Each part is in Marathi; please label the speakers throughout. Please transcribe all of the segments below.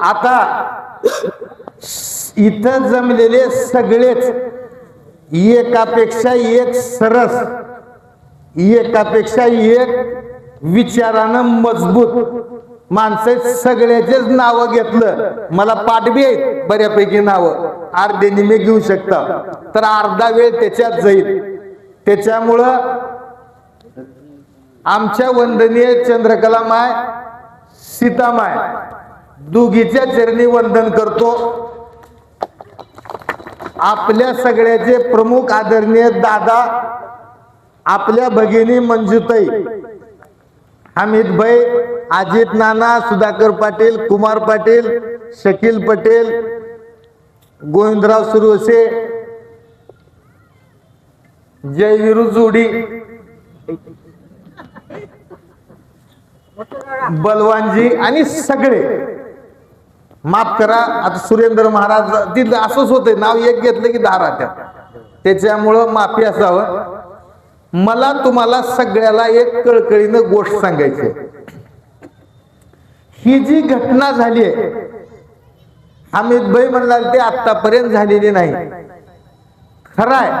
Speaker 1: आता इथं जमलेले सगळेच एकापेक्षा एक सरस एकापेक्षा एक विचारानं मजबूत माणसं सगळ्याचेच नावं घेतलं. मला पाठबी आहेत बऱ्यापैकी नावं. अर्धे निमे घेऊ शकता. तर अर्धा वेळ त्याच्यात जाईल. त्याच्यामुळं आमच्या वंदनीय चंद्रकला माय सीतामाय दोघीच्या चरणी वंदन करतो. आपल्या सगळ्याचे प्रमुख आदरणीय दादा आपल्या भगिनी मंजुताई हमीद भाई अजित नाना सुधाकर पाटील कुमार पाटील शकील पटेल गोविंदराव सुरवसे जयवीरू जोडी बलवानजी आणि सगळे. माफ करा आता सुरेंद्र महाराज तिथलं असंच होते नाव एक घेतलं की दहा राहत्यात. त्याच्यामुळं माफी असावं. मला तुम्हाला सगळ्याला एक कळकळीनं गोष्ट सांगायची ही जी घटना झाली आहे हमीद भाई म्हणाल ते आतापर्यंत झालेली नाही. खरं आहे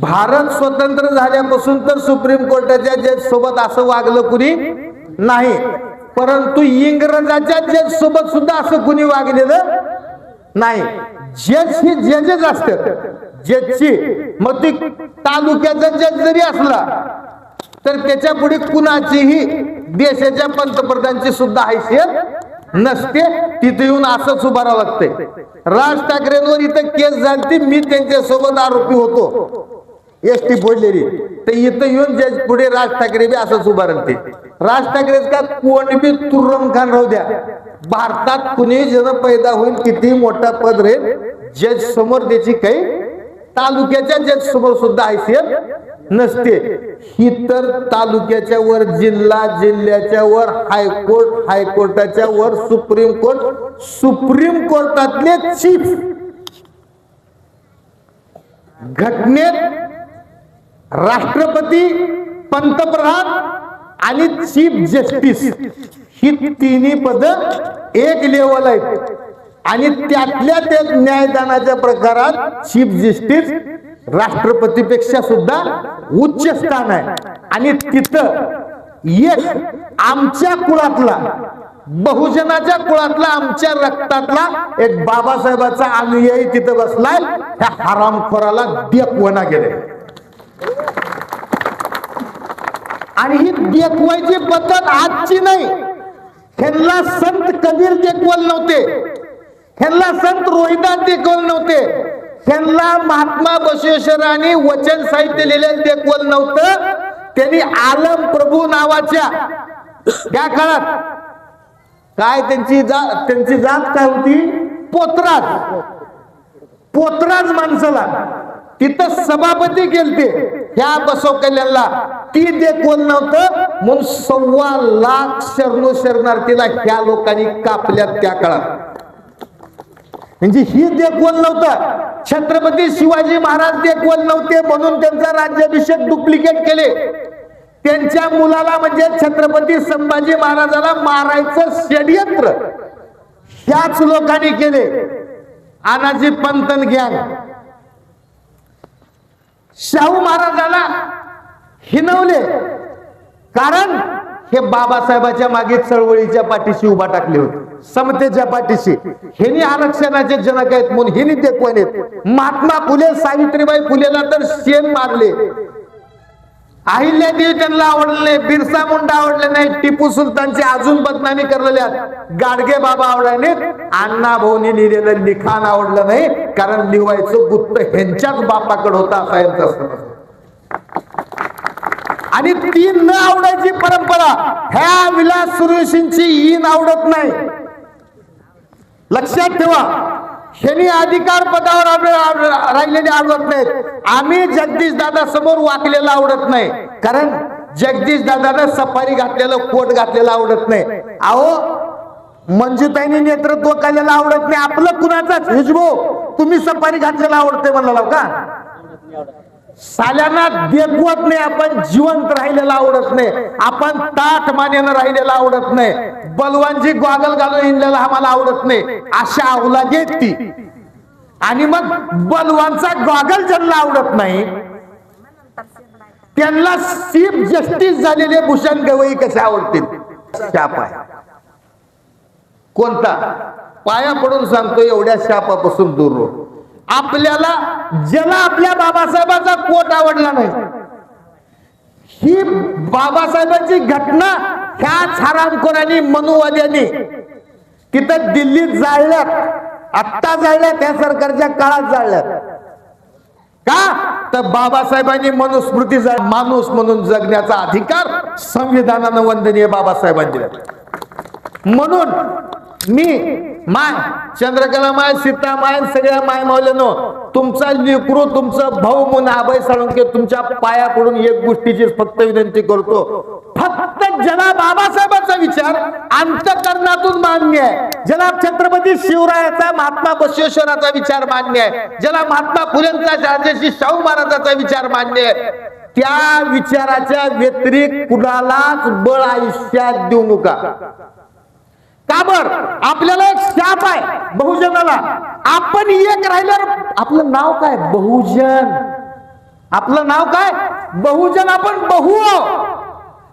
Speaker 1: भारत स्वतंत्र झाल्यापासून तर सुप्रीम कोर्टाच्या जज सोबत असं वागलं कुणी? नाही. परंतु इंग्रजाच्या जज सोबत सुद्धा असं कुणी वागलेलं नाही. जज ही जजच असतात. जजची मग ती तालुक्याचा जज जरी असला तर त्याच्या पुढे कुणाचीही देशाच्या पंतप्रधानची सुद्धा हैसियत नसते तिथे येऊन असंच उभारावं लागतंय राज ठाकरेंवर इथं केस झाली मी त्यांच्यासोबत आरोपी होतो. एस टी फोडलेली. तर इथं येऊन जज पुढे राज ठाकरे बी असंच उभा राहते. राज ठाकरे का कोण बी तुर्रम खान राहू द्या. भारतात कुणी जन पैदा होईल किती मोठा पद राहील जज समोर त्याची काही तालुक्याच्या जज सुद्धा हैसियत नसते. ही तर तालुक्याच्या वर जिल्हा जिल्ह्याच्या वर हायकोर्ट हायकोर्टाच्या वर सुप्रीम कोर्ट सुप्रीम कोर्टातले चीफ घटनेत राष्ट्रपती पंतप्रधान आणि चीफ जस्टिस ही तिन्ही पद एक लेवल आहेत. आणि त्यातल्या त्या न्यायदानाच्या प्रकारात चीफ जस्टिस राष्ट्रपतीपेक्षा सुद्धा उच्च स्थान आहे. आणि तिथं एक आमच्या कुळातला बहुजनाच्या कुळातला आमच्या रक्तातला एक बाबासाहेबाचा अनुयायी तिथं बसलाय ह्या हरामखोराला देखवना गेले आणि ही देखवायची पद्धत आजची नाही. ह्यांना संत कबीर देखवल नव्हते. ह्यांना संत रोहिदास देखवल नव्हते. ह्यांना महात्मा बसवेश्वरांनी वचन साहित्य लिहिलेलं देखवल नव्हतं. त्यांनी आलम प्रभू नावाच्या त्या काळात काय त्यांची जात त्यांची जात काय होती? पोतराज. पोतराज माणसाला. तिथं सभापती केलते ह्या बसव कल्याणला. ती देखवल नव्हतं. म्हणून सव्वा लाख शरणो शरणार्थीला ह्या लोकांनी कापल्यात त्या काळात. म्हणजे ही देखवल नव्हतं? छत्रपती शिवाजी महाराज देखवल नव्हते म्हणून त्यांचा राज्याभिषेक डुप्लिकेट केले. त्यांच्या मुलाला म्हणजे छत्रपती संभाजी महाराजाला मारायचं षडयंत्र. ह्याच लोकांनी केले. आनाजी पंतन ज्ञान शाहू महाराजाला हिनवले. कारण हे बाबासाहेबाच्या मागे चळवळीच्या पाठीशी उभा टाकले होते. समतेच्या पाठीशी. हेनी आरक्षणाचे जनक आहेत म्हणून हेनी देखवण आहेत? महात्मा फुले सावित्रीबाई फुलेला तर शेण मारले. अहिल्यादेवी त्यांना आवडले नाही बिरसा मुंडा आवडले नाही टिपू सुलतानची अजून बदनामी करलेल्या गाडगे बाबा आवडले नाहीत अण्णा भाऊनी लिहिलेलं लिखाण आवडलं नाही कारण लिवायचं गुप्त ह्यांच्याच बापाकडे होता असं यांचा आणि ती न आवडायची परंपरा ह्या विलास सुरेशींची इन आवडत नाही. लक्षात ठेवा ह्यांनी अधिकार पदावर राहिलेले आवडत नाहीत. आम्ही जगदीश दादा समोर वाकलेलं आवडत नाही. कारण जगदीश दादानं सफारी घातलेलं कोट घातलेलं आवडत नाही. अहो मंजुताईने नेतृत्व केलेलं आवडत नाही. आपलं कुणाचाच? हिजबो तुम्ही सफारी घातलेलं आवडते म्हणाला का? साल्यांना देखवत नाही आपण जिवंत राहिलेलं आवडत नाही आपण ताट मानेनं राहिलेलं आवडत नाही बलवानची गॉगल घालून इंडलेला आम्हाला आवडत नाही अशा आवला घेत. ती आणि मग बलवानचा गॉगल ज्यांना आवडत नाही त्यांना सीप जस्टिस झालेले भूषण गवई कसे आवडतील? शाप आहे कोणता? पाया पडून सांगतो एवढ्या शापापासून दूर राहू. आपल्याला ज्याला आपल्या बाबासाहेबांचा कोट आवडला नाही. ही बाबासाहेबांची घटना ह्याच हरामखोरांनी मनुवाद्यांनी तिथं दिल्लीत जाळल्यात. आत्ता जाळल्यात त्या सरकारच्या काळात जाळल्यात. का? तर बाबासाहेबांनी मनुस्मृती जा- माणूस म्हणून जगण्याचा अधिकार संविधानानं वंदनीय बाबासाहेबांनी दिला. म्हणून मी माय चंद्रकला माय सीता माय सगळ्या माय मावल्यानो तुमचा लिकरू तुमचं भाऊ म्हणून अभय साळुंके तुमच्या पाया पडून एक गोष्टीची फक्त विनंती करतो. फक्त जनाब बाबासाहेबांचा विचार अंतकरणातून मान्य आहे. जनाब छत्रपती शिवरायाचा महात्मा बसवेश्वराचा विचार मान्य आहे. जनाब महात्मा फुलेंचा राजर्षी शाहू महाराजाचा विचार मान्य आहे. त्या विचाराच्या व्यतिरिक्त कुणालाच बळ आयुष्यात देऊ नका. का बर आपल्याला एक शाप आहे बहुजनाला. आपण एक राहिल्यावर आपलं नाव काय? बहुजन. आपलं नाव काय? बहुजन आपण बहु.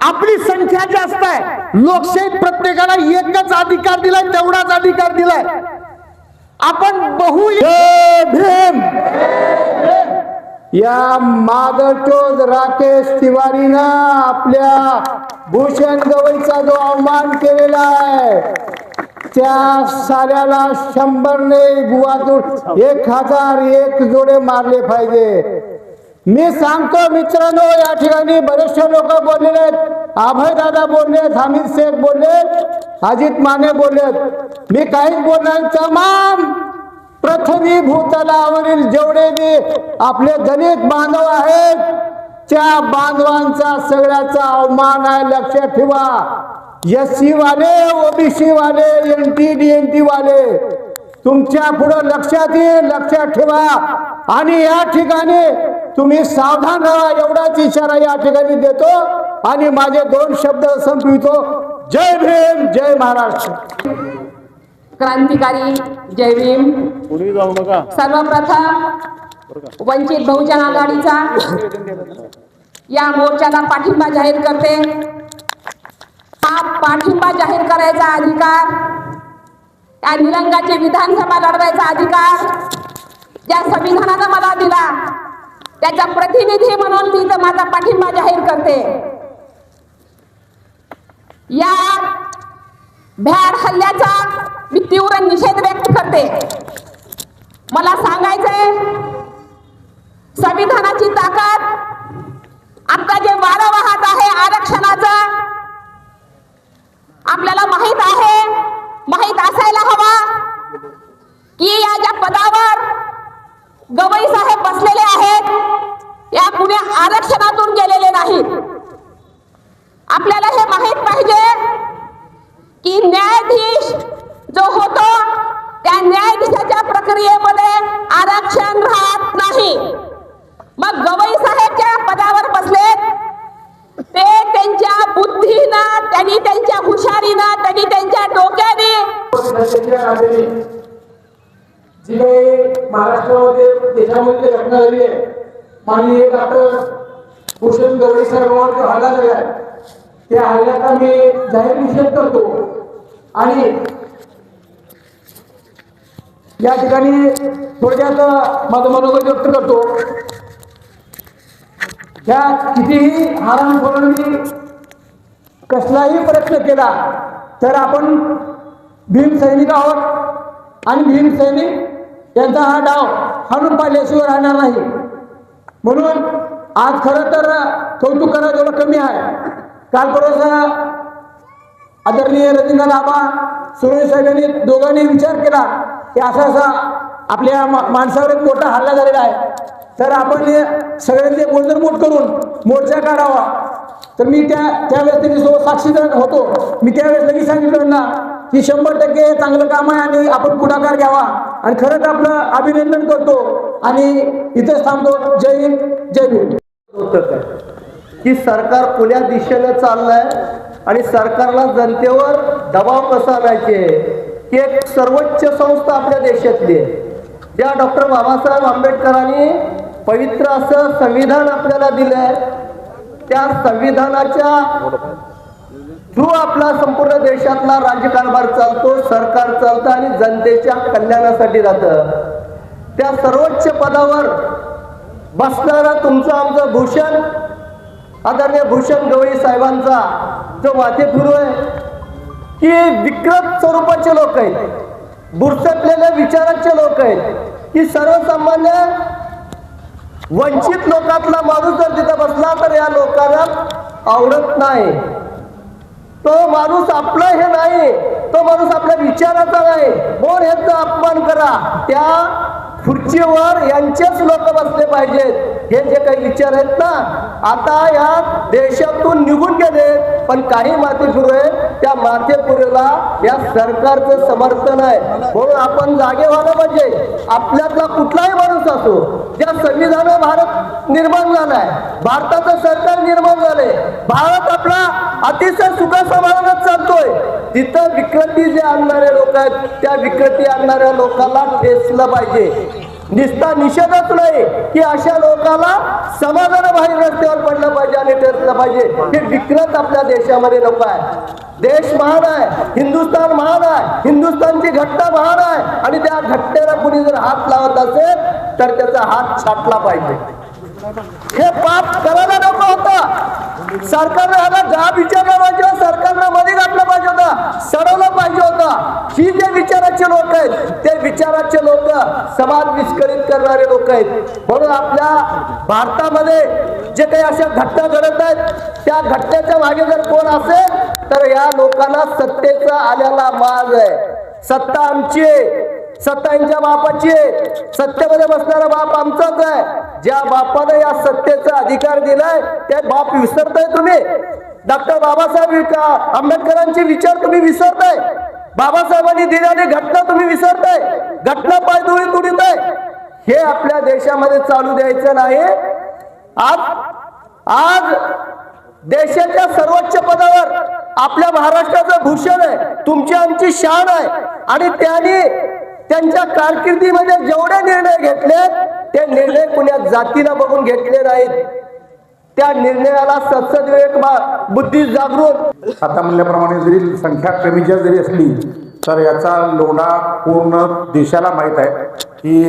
Speaker 1: आपली संख्या जास्त आहे. लोकशाही प्रत्येकाला एकच अधिकार दिलाय तेवढाच अधिकार दिलाय. आपण बहु भीम.
Speaker 2: या मागटोज राकेश तिवारीनं आपल्या भूषण गवईचा जो अवमान केलेला आहे त्या साऱ्याला शंभरने गुवातून एक हजार एक जोडे मारले पाहिजे. मी सांगतो मित्रांनो या ठिकाणी बरेचसे लोक बोललेले आहेत. अभय दादा बोललेत हमीद शेख बोलले अजित माने बोललेत मी काहीच बोलणार तमाम पृथ्वी भूतलावरील जेवढे बी आपले दलित बांधव आहेत त्या बांधवांचा सगळ्याचा अवमान आहे लक्षात ठेवा. एस सी वाले ओबीसी वाले N T D N T वाले तुमच्यापुढे लक्षात येईल लक्षात ठेवा. आणि या ठिकाणी तुम्ही सावधान राहा एवढाच इशारा या ठिकाणी देतो. आणि माझे दोन शब्द संपवितो. जय भीम जय महाराष्ट्र.
Speaker 3: क्रांतिकारी जय भीम.
Speaker 4: पुढे जाऊ नका.
Speaker 3: सर्वप्रथम वंचित बहुजन आघाडीचा या मोर्चाला पाठिंबा जाहीर करते. हा पाठिंबा जाहीर करायचा अधिकार या निलंगाचे विधानसभा लढवायचा अधिकार ज्या संविधानानं मला दिला त्याचा प्रतिनिधी म्हणून मी तर माझा पाठिंबा जाहीर करते. या भ्याड हल्ल्याचा मी तीव्र निषेध व्यक्त करते. मला सांगायचंय संविधानाची ताकद आता जे वारं वाहत आहे आरक्षणाचं आपल्याला माहीत आहे माहीत असायला हवा की या ज्या पदावर गवई साहेब बसलेले आहेत या कुण्या आरक्षणातून गेलेले नाहीत. आपल्याला हे माहीत पाहिजे की न्यायाधीश जो होतो त्या न्यायाधीशाच्या प्रक्रियेमध्ये आरक्षण राहत नाही. मग गवई साहेब ज्या पदावर बसले. ते त्यांच्या बुद्धीनं त्यांनी त्यांच्या हुशारीनं त्यांनी त्यांच्या डोक्याने.
Speaker 2: जी काही महाराष्ट्रामध्ये देशामध्ये घटना झाली आहे. माननीय डॉक्टर भूषण गवळी साहेबांवर जो हल्ला झाला आहे त्या हल्ल्याचा मी जाहीर निषेध करतो. आणि या ठिकाणी थोडक्यात माझं मनोगत व्यक्त करतो. ह्या कितीही हरामखोरांनी कसलाही प्रयत्न केला तर आपण भीमसैनिक आहोत. आणि भीमसैनिक यांचा हा डाव हाणून पाहिल्याशिवाय राहणार नाही. म्हणून आज खरं तर कौतुक करा एवढं कमी आहे. काल परवा आदरणीय रवींद्र लाबा सुरेश साहेब यांनी दोघांनी विचार केला की असा असा आपल्या मा- माणसावर एक मोठा हल्ला झालेला आहे. तर आपण हे सगळ्यांचे मोठ करून मोर्चा काढावा. तर मी त्या त्यावेळेस त्यांच्यासोबत साक्षीदार होतो मी त्यावेळेस लगेच सांगितलं ना की शंभर टक्के चांगलं काम आहे आणि आपण पुढाकार घ्यावा. आणि खरंच आपलं अभिनंदन करतो. आणि इथेच थांबतो. जय हिंद जय भीम.
Speaker 5: की सरकार पुण्या दिशेनं चाललंय आणि सरकारला जनतेवर दबाव कसा आणायचे? की एक सर्वोच्च संस्था आपल्या देशातली आहे. ज्या डॉक्टर बाबासाहेब आंबेडकरांनी पवित्र असं संविधान आपल्याला दिलंय. त्या संविधानाच्या थ्रू आपला संपूर्ण देशातला राज्यकारभार चालतो सरकार चालतं आणि जनतेच्या कल्याणासाठी जातं. त्या सर्वोच्च पदावर बसणारा तुमचं आमचं भूषण आदरणीय भूषण गवई साहेबांचा जो माथे फिरू आहे की विकृत स्वरूपाचे लोक आहेत. बुरसटलेल्या विचाराचे लोक आहेत. की सर्वसामान्य वंचित लोकातला माणूस जर तिथं बसला तर या लोकांना आवडत नाही. तो माणूस आपला हे नाही. तो माणूस आपल्या विचाराचा नाही. बोर ह्याचा अपमान करा. त्या खुर्चीवर यांचेच लोक बसले पाहिजेत. हे जे काही विचार आहेत ना आता या देशातून निघून गेले पण काही माती त्या मातेपुरेला या सरकारचं समर्थन आहे. म्हणून आपण जागे व्हायला पाहिजे. आपल्यातला कुठलाही माणूस असो ज्या संविधान भारत निर्माण झालाय भारताचं सरकार निर्माण झालंय भारत आपला अतिशय सुखासमाधानात चालतोय. तिथं विकृती जे आणणारे लोक आहेत त्या विकृती आणणाऱ्या लोकांना ठेचलं पाहिजे. निस्ता निषेधच नाही की अशा लोकांना समाधान बाहेर रस्त्यावर पडलं पाहिजे आणि ठरलं पाहिजे. हे विकृत आपल्या देशामध्ये नको आहे देश महान आहे हिंदुस्थान महान आहे हिंदुस्थानची घटना महान आहे. आणि त्या घटनेला कुणी जर हात लावत असेल तर त्याचा हात छाटला पाहिजे. हे पाप करायला नको होता सरकारनं ह्याला जाब विचारला पाहिजे होता, सरकारनं मध्ये घातलं पाहिजे होता सडवलं पाहिजे होतं. ही जे विचाराचे लोक आहेत ते विचाराचे लोक समाज विस्कळीत करणारे लोक आहेत. म्हणून आपल्या भारतामध्ये जे काही अशा घटना घडत आहेत त्या घटनेच्या मागे जर कोण असेल तर या लोकांना सत्तेचा आलेला माज आहे. सत्ता आमची आहे. सत्ता यांच्या बापाची आहे. सत्तेमध्ये बसणारा बाप आमचाच आहे. ज्या बापाने या सत्तेचा अधिकार दिलाय ते बाप विसरताय तुम्ही. डॉक्टर बाबासाहेब आंबेडकरांचे विचार तुम्ही विसरताय. बाबासाहेबांनी दिलेली घटना तुम्ही विसरताय. घटना पायदुळी तुडीत आहे हे आपल्या देशामध्ये चालू द्यायचं नाही. आज आज देशाच्या सर्वोच्च पदावर आपल्या महाराष्ट्राचं भूषण आहे. तुमची आमची शान आहे. आणि त्यांनी त्यांच्या कारकिर्दीमध्ये जेवढे निर्णय घेतले ते निर्णय कुण्या जातीला बघून घेतले नाहीत. त्या निर्णयाला संसद विवेक बा- बुद्धी जागृत.
Speaker 4: आता म्हणल्याप्रमाणे जरी संख्या कमी जरी असली तर याचा लोढा पूर्ण देशाला माहीत आहे की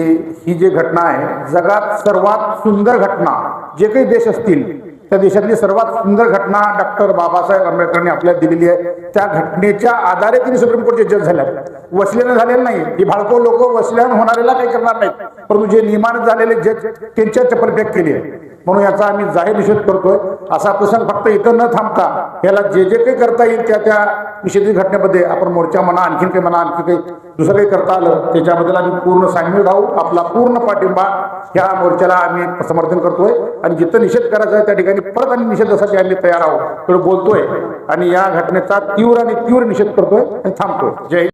Speaker 4: ही जी घटना आहे जगात सर्वात सुंदर घटना जे काही देश असतील त्या देशातली सर्वात सुंदर घटना डॉक्टर बाबासाहेब आंबेडकरांनी आपल्याला दिलेली आहे. त्या घटनेच्या आधारे त्यांनी सुप्रीम कोर्टचे जज झाल्या वसल्यानं झालेलं नाही. ही भाडको लोक वसल्यानं होणाऱ्याला काही करणार नाहीत. परंतु जे नियमानं झालेले जज त्यांच्या चपलफेक केली आहे. म्हणून याचा आम्ही जाहीर निषेध करतोय. असा प्रसंग फक्त इथं न थांबता याला जे जे काही करता येईल त्या त्या निषेधित घटनेमध्ये आपण मोर्चा म्हणा आणखीन काही म्हणा आणखी काही दुसरं काही करता आलं त्याच्याबद्दल आम्ही पूर्ण सामील राहू. आपला पूर्ण पाठिंबा ह्या मोर्चाला आम्ही समर्थन करतोय. आणि जिथं निषेध करायचा आहे त्या ठिकाणी परत आणि निषेधासाठी आम्ही तयार आहोत. तर बोलतोय आणि या घटनेचा तीव्र आणि तीव्र निषेध करतोय आणि थांबतोय. जय